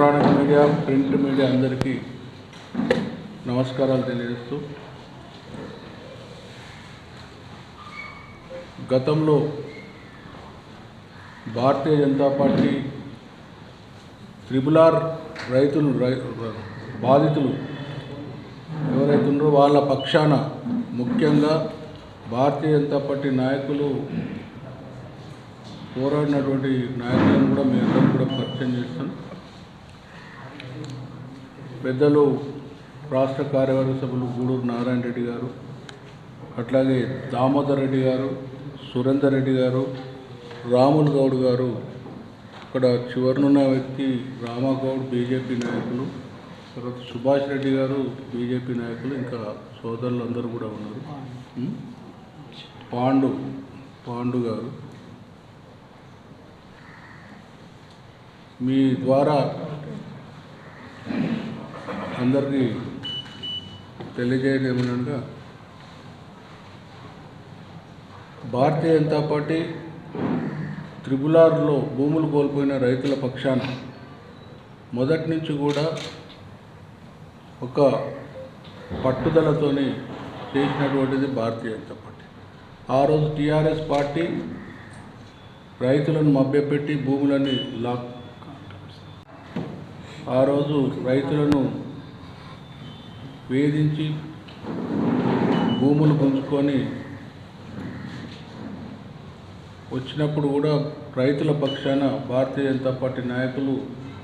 Electronic media print media అందరికీ నమస్కారాలు తెలియజేస్తూ గతంలో Bharatiya Janata party triple R రైతులు రై బాధితులు ఎవరైతే ఉన్నారో వాళ్ళ పక్షాన ముఖ్యంగా భారతీయ జనతా పార్టీ నాయకులు పోరాడినటువంటి నాయకులను కూడా మీ కూడా పరిచయం చేస్తాం పెద్దలు రాష్ట్ర కార్యవర్గ సభ్యులు గూడూరు నారాయణ రెడ్డి గారు అట్లాగే దామోదర్ రెడ్డి గారు సురేందర్ రెడ్డి గారు రాములు గౌడ్ గారు ఇక్కడ చివరినున్న వ్యక్తి రామగౌడ్ బీజేపీ నాయకులు తర్వాత సుభాష్ రెడ్డి గారు బీజేపీ నాయకులు ఇంకా సోదరులు అందరూ కూడా ఉన్నారు. పాండు పాండు గారు. మీ ద్వారా అందరికీ తెలియజేయడం ఏమనగా భారతీయ జనతా పార్టీ త్రిబులార్లో భూములు కోల్పోయిన రైతుల పక్షాన మొదటి నుంచి కూడా ఒక పట్టుదలతోని చేసినటువంటిది భారతీయ జనతా పార్టీ. ఆ రోజు టీఆర్ఎస్ పార్టీ రైతులను మభ్యపెట్టి భూములని లాక్ ఆ రోజు రైతులను వేధించి భూములు పుంజుకొని వచ్చినప్పుడు కూడా రైతుల పక్షాన భారతీయ జనతా పార్టీ నాయకులు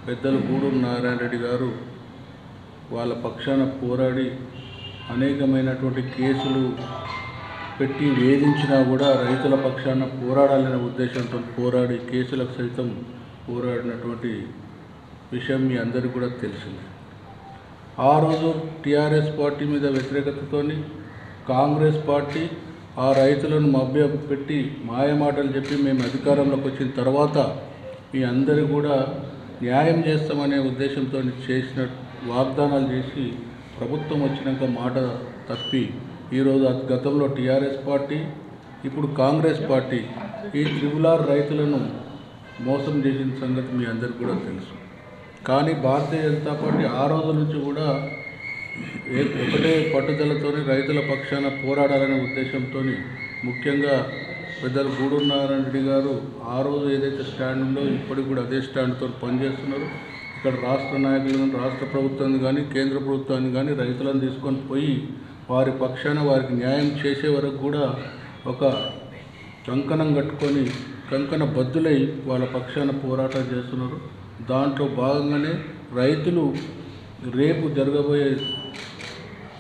పెద్దలు గూడూరు నారాయణ రెడ్డి గారు వాళ్ళ పక్షాన పోరాడి అనేకమైనటువంటి కేసులు పెట్టి వేధించినా కూడా రైతుల పక్షాన పోరాడాలనే ఉద్దేశంతో పోరాడి కేసులకు సైతం పోరాడినటువంటి విషయం మీ అందరికీ కూడా తెలిసింది. ఆ రోజు టీఆర్ఎస్ పార్టీ మీద వ్యతిరేకతతోని కాంగ్రెస్ పార్టీ ఆ రైతులను మభ్య పెట్టి మాయమాటలు చెప్పి మేము అధికారంలోకి వచ్చిన తర్వాత మీ అందరూ కూడా న్యాయం చేస్తామనే ఉద్దేశంతో చేసిన వాగ్దానాలు చేసి ప్రభుత్వం వచ్చినాక మాట తప్పి. ఈరోజు గతంలో టీఆర్ఎస్ పార్టీ ఇప్పుడు కాంగ్రెస్ పార్టీ ఈ త్రిపులార్ రైతులను మోసం చేసిన సంగతి మీ అందరికీ కూడా తెలుసు. కానీ భారతీయ జనతా పార్టీ ఆ రోజు నుంచి కూడా ఒకటే పట్టుదలతోని రైతుల పక్షాన పోరాడాలనే ఉద్దేశంతో ముఖ్యంగా పెద్దలు గూడున్నారాయణ రెడ్డి గారు ఆ రోజు ఏదైతే స్టాండ్ ఉందో ఇప్పటికి కూడా అదే స్టాండ్తో పనిచేస్తున్నారు. ఇక్కడ రాష్ట్ర నాయకులను రాష్ట్ర ప్రభుత్వాన్ని కానీ కేంద్ర ప్రభుత్వాన్ని కానీ రైతులను తీసుకొని పోయి వారి పక్షాన వారికి న్యాయం చేసే వరకు కూడా ఒక కంకణం కట్టుకొని కంకణ బద్దులై వాళ్ళ పక్షాన పోరాటం చేస్తున్నారు. దాంట్లో భాగంగానే రైతులు రేపు జరగబోయే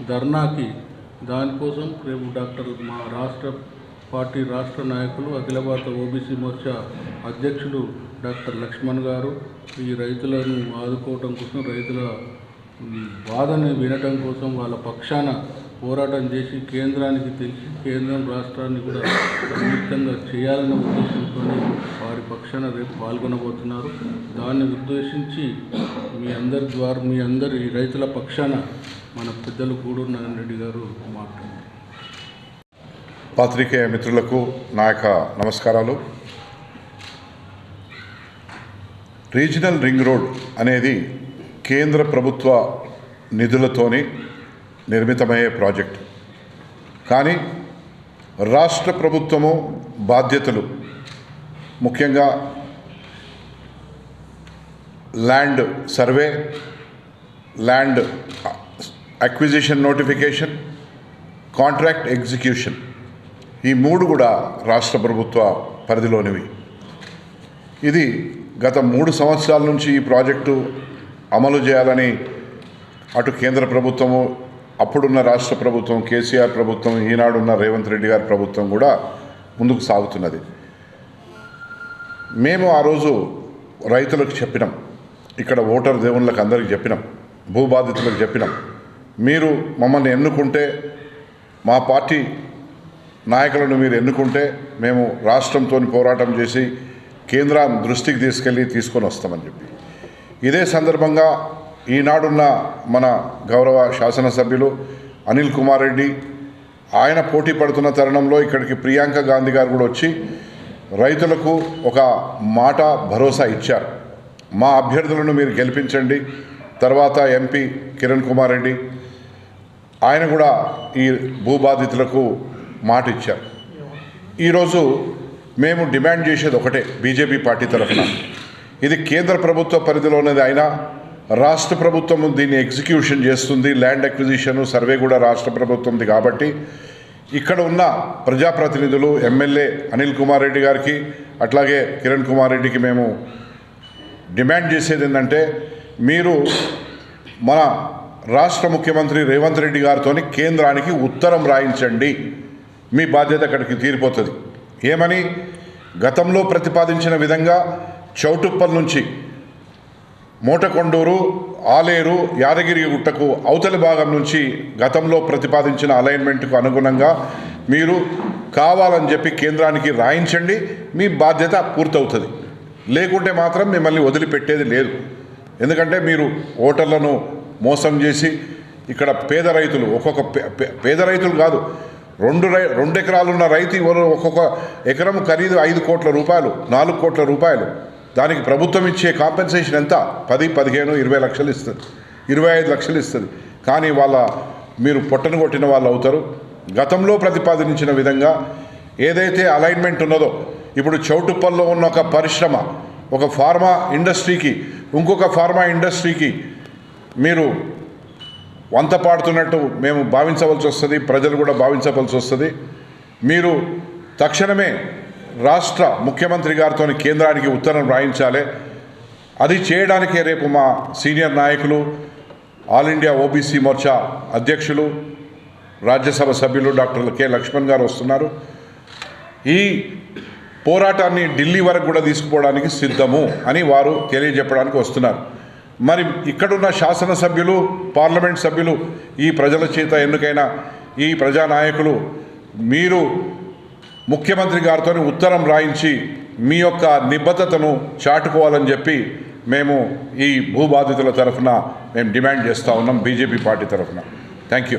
ధర్నాకి దానికోసం రేపు డాక్టర్ మా రాష్ట్ర పార్టీ రాష్ట్ర నాయకులు అఖిల భారత ఓబీసీ మోర్చా అధ్యక్షుడు డాక్టర్ లక్ష్మణ్ గారు ఈ రైతులను ఆదుకోవటం కోసం రైతుల బాధని వినటం కోసం వాళ్ళ పక్షాన పోరాటం చేసి కేంద్రానికి తెలిసి కేంద్రం రాష్ట్రాన్ని కూడా సంయుక్తంగా చేయాలనే ఉద్దేశంతో వారి పక్షాన రేపు పాల్గొనబోతున్నారు. దాన్ని ఉద్దేశించి మీ అందరి ద్వారా మీ అందరి రైతుల పక్షాన మన పెద్దలు గూడూరు నారాయణ రెడ్డి గారు మాట్లాడారు. పాత్రికేయ మిత్రులకు నా యొక్క నమస్కారాలు. రీజనల్ రింగ్ రోడ్ అనేది కేంద్ర ప్రభుత్వ నిధులతోని నిర్మితమయ్యే ప్రాజెక్ట్. కానీ రాష్ట్ర ప్రభుత్వము బాధ్యతలు ముఖ్యంగా land survey land acquisition notification contract execution ఈ మూడు కూడా రాష్ట్ర ప్రభుత్వ పరిధిలోనివి. ఇది గత మూడు సంవత్సరాల నుంచి ఈ ప్రాజెక్టు అమలు చేయాలని అటు కేంద్ర ప్రభుత్వము అప్పుడున్న రాష్ట్ర ప్రభుత్వం కేసీఆర్ ప్రభుత్వం ఈనాడున్న రేవంత్ రెడ్డి గారి ప్రభుత్వం కూడా ముందుకు సాగుతున్నది. మేము ఆ రోజు రైతులకు చెప్పినాం. ఇక్కడ ఓటర్ దేవుళ్ళకి అందరికి చెప్పినాం. భూబాధితులకు చెప్పినాం. మీరు మమ్మల్ని ఎన్నుకుంటే మా పార్టీ నాయకులను మీరు ఎన్నుకుంటే మేము రాష్ట్రంతో పోరాటం చేసి కేంద్రం దృష్టికి తీసుకెళ్ళి తీసుకొని వస్తామని చెప్పి. ఇదే సందర్భంగా ఈనాడున్న మన గౌరవ శాసనసభ్యులు అనిల్ కుమార్ రెడ్డి ఆయన పోటీ పడుతున్న తరుణంలో ఇక్కడికి ప్రియాంక గాంధీ గారు కూడా వచ్చి రైతులకు ఒక మాట భరోసా ఇచ్చారు. మా అభ్యర్థులను మీరు గెలిపించండి. తర్వాత ఎంపీ కిరణ్ కుమార్ రెడ్డి ఆయన కూడా ఈ భూబాధితులకు మాట ఇచ్చారు. ఈరోజు మేము డిమాండ్ చేసేది ఒకటే బీజేపీ పార్టీ తరఫున. ఇది కేంద్ర ప్రభుత్వ పరిధిలోనేది అయినా రాష్ట్ర ప్రభుత్వం దీన్ని ఎగ్జిక్యూషన్ చేస్తుంది ల్యాండ్ అక్విజిషన్ సర్వే కూడా రాష్ట్ర ప్రభుత్వంది కాబట్టి ఇక్కడ ఉన్న ప్రజాప్రతినిధులు ఎమ్మెల్యే అనిల్ కుమార్ రెడ్డి గారికి అట్లాగే కిరణ్ కుమార్ రెడ్డికి మేము డిమాండ్ చేసేది ఏంటంటే మీరు మన రాష్ట్ర ముఖ్యమంత్రి రేవంత్ రెడ్డి గారితో కేంద్రానికి ఉత్తరం రాయించండి. మీ బాధ్యత అక్కడికి తీరిపోతుంది. ఏమని? గతంలో ప్రతిపాదించిన విధంగా చౌటుప్పల్ నుంచి మోటకొండూరు ఆలేరు యాదగిరి గుట్టకు అవతలి భాగం నుంచి గతంలో ప్రతిపాదించిన అలైన్మెంట్కు అనుగుణంగా మీరు కావాలని చెప్పి కేంద్రానికి రాయించండి. మీ బాధ్యత పూర్తవుతుంది. లేకుంటే మాత్రం మిమ్మల్ని వదిలిపెట్టేది లేదు. ఎందుకంటే మీరు ఓటర్లను మోసం చేసి ఇక్కడ పేద రైతులు ఒక్కొక్క పేద రైతులు కాదు రెండు రై రెండు ఎకరాలున్న రైతు ఒక్కొక్క ఎకరం ఖరీదు ఐదు కోట్ల రూపాయలు నాలుగు కోట్ల రూపాయలు. దానికి ప్రభుత్వం ఇచ్చే కాంపెన్సేషన్ ఎంత? పది పదిహేను ఇరవై లక్షలు ఇస్తుంది. ఇరవై ఐదు లక్షలు ఇస్తుంది. కానీ వాళ్ళ మీరు పొట్టను కొట్టిన వాళ్ళు అవుతారు. గతంలో ప్రతిపాదించిన విధంగా ఏదైతే అలైన్మెంట్ ఉన్నదో ఇప్పుడు చౌటుప్పల్లో ఉన్న ఒక పరిశ్రమ ఒక ఫార్మా ఇండస్ట్రీకి ఇంకొక ఫార్మా ఇండస్ట్రీకి మీరు వంత పాడుతున్నట్టు మేము భావించవలసి వస్తుంది ప్రజలు కూడా భావించవలసి వస్తుంది. మీరు తక్షణమే రాష్ట్ర ముఖ్యమంత్రి గారితో కేంద్రానికి ఉత్తరం రాయించాలి. అది చేయడానికే రేపు మా సీనియర్ నాయకులు ఆల్ ఇండియా ఓబీసీ మోర్చా అధ్యక్షులు రాజ్యసభ సభ్యులు డాక్టర్ కె లక్ష్మణ్ గారు వస్తున్నారు. ఈ పోరాటాన్ని ఢిల్లీ వరకు కూడా తీసుకుపోవడానికి సిద్ధము అని వారు తెలియజెప్పడానికి వస్తున్నారు. మరి ఇక్కడున్న శాసనసభ్యులు పార్లమెంట్ సభ్యులు ఈ ప్రజల చేత ఎన్నికైన ఈ ప్రజానాయకులు మీరు ముఖ్యమంత్రి గారితో ఉత్తరం రాయించి మీ యొక్క నిబద్ధతను చాటుకోవాలని చెప్పి మేము ఈ భూబాధితుల తరఫున మేము డిమాండ్ చేస్తూ ఉన్నాం బీజేపీ పార్టీ తరఫున. Thank you.